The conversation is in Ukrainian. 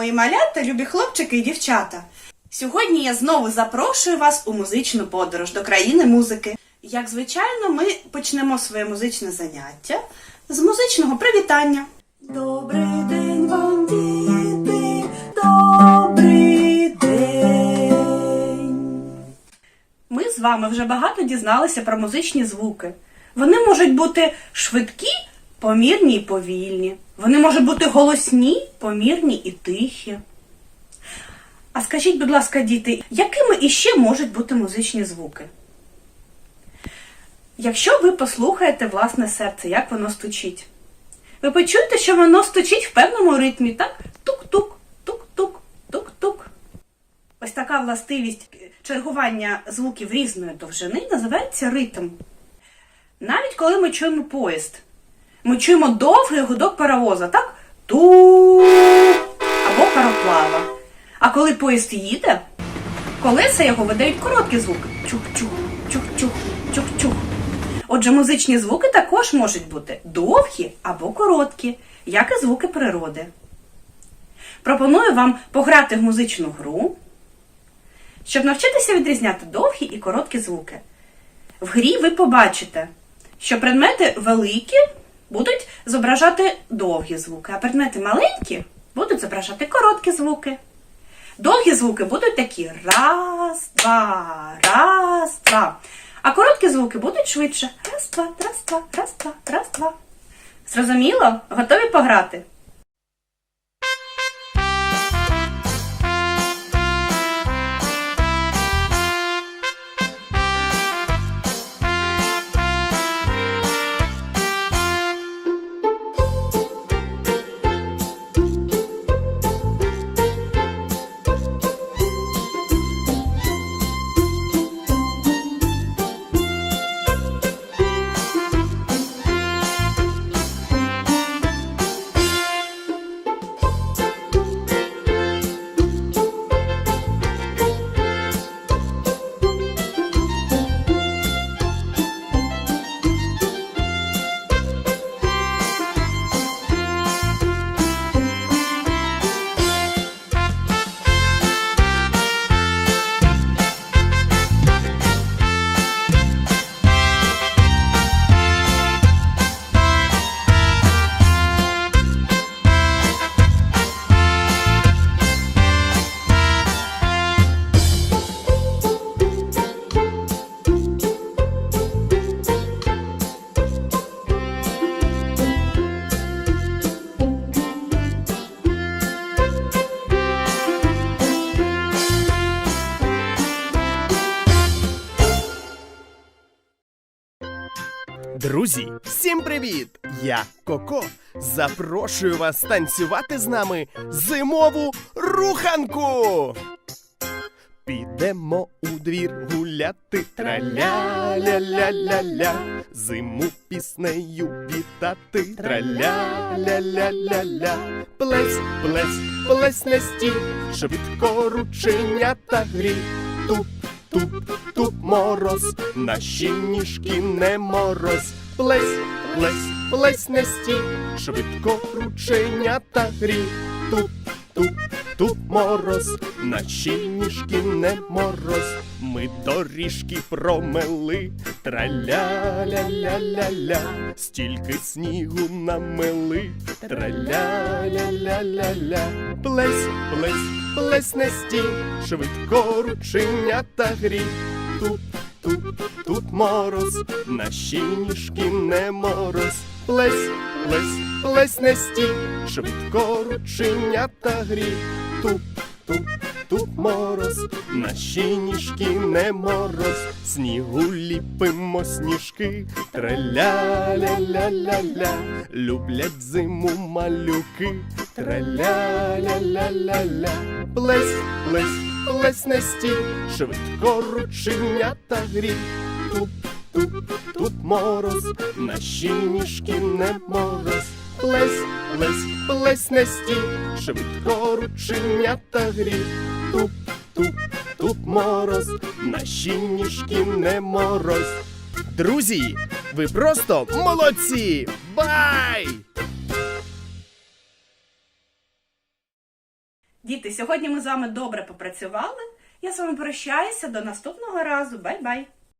мої малята, любі хлопчики і дівчата. Сьогодні я знову запрошую вас у музичну подорож до країни музики. Як звичайно, ми почнемо своє музичне заняття з музичного привітання. Добрий день вам, діти! Добрий день! Ми з вами вже багато дізналися про музичні звуки. Вони можуть бути швидкі, помірні і повільні. Вони можуть бути голосні, помірні і тихі. А скажіть, будь ласка, діти, якими іще можуть бути музичні звуки? Якщо ви послухаєте власне серце, як воно стучить, ви почуєте, що воно стучить в певному ритмі, так? Тук-тук, тук-тук, тук-тук. Ось така властивість чергування звуків різної довжини називається ритм. Навіть коли ми чуємо поїзд, ми чуємо довгий гудок паровоза, так? Ту або пароплава. А коли поїзд їде, колеса його видають короткі звуки. Чух-чух, чух-чух, чух-чух. Отже, музичні звуки також можуть бути довгі або короткі, як і звуки природи. Пропоную вам пограти в музичну гру, щоб навчитися відрізняти довгі і короткі звуки. В грі ви побачите, що предмети великі будуть зображати довгі звуки, а предмети маленькі будуть зображати короткі звуки. Довгі звуки будуть такі раз, два, раз, два. А короткі звуки будуть швидше. Раз, два, раз, два, раз, два, раз, два. Зрозуміло? Готові пограти? Друзі, всім привіт! Я Коко. Запрошую вас танцювати з нами зимову руханку. Підемо у двір гуляти. Траля-ля-ля-ля-ля. Зиму піснею вітати. Траля-ля-ля-ля-ля. Плесь, плесь, плесь на стіл, швидко рученята грі. Туп, туп, туп мороз, наші ніжки не мороз Плесь, плесь, плесь на стіл, швидко рученята грі. Туп, туп, туп мороз, наші ніжки не мороз, ми доріжки промели, траля-ля-ля-ля-ля, стільки снігу намели, траля-ля-ля-ля-ля, плесь, плесь, плесь на стіл, швидко рученята грі, туп, туп, туп мороз, наші ніжки не мороз, плесь, плесь, плесь на стіл, швидко рученята грі, туп, туп, туп мороз, наші ніжки не мороз, снігу ліпимо сніжки, траля-ля-ля-ля-ля, люблять зиму малюки, траля-ля-ля-ля-ля, плесь, плесь, стіл, швидко рученята грі, туп, туп, туп мороз, наші ніжки не мороз, плесь, плесь, плесь на стіл, швидко рученята грі, туп, туп, туп мороз, наші ніжки не мороз. Друзі, ви просто молодці! Бай! Діти, сьогодні ми з вами добре попрацювали. Я з вами прощаюся до наступного разу. Бай-бай!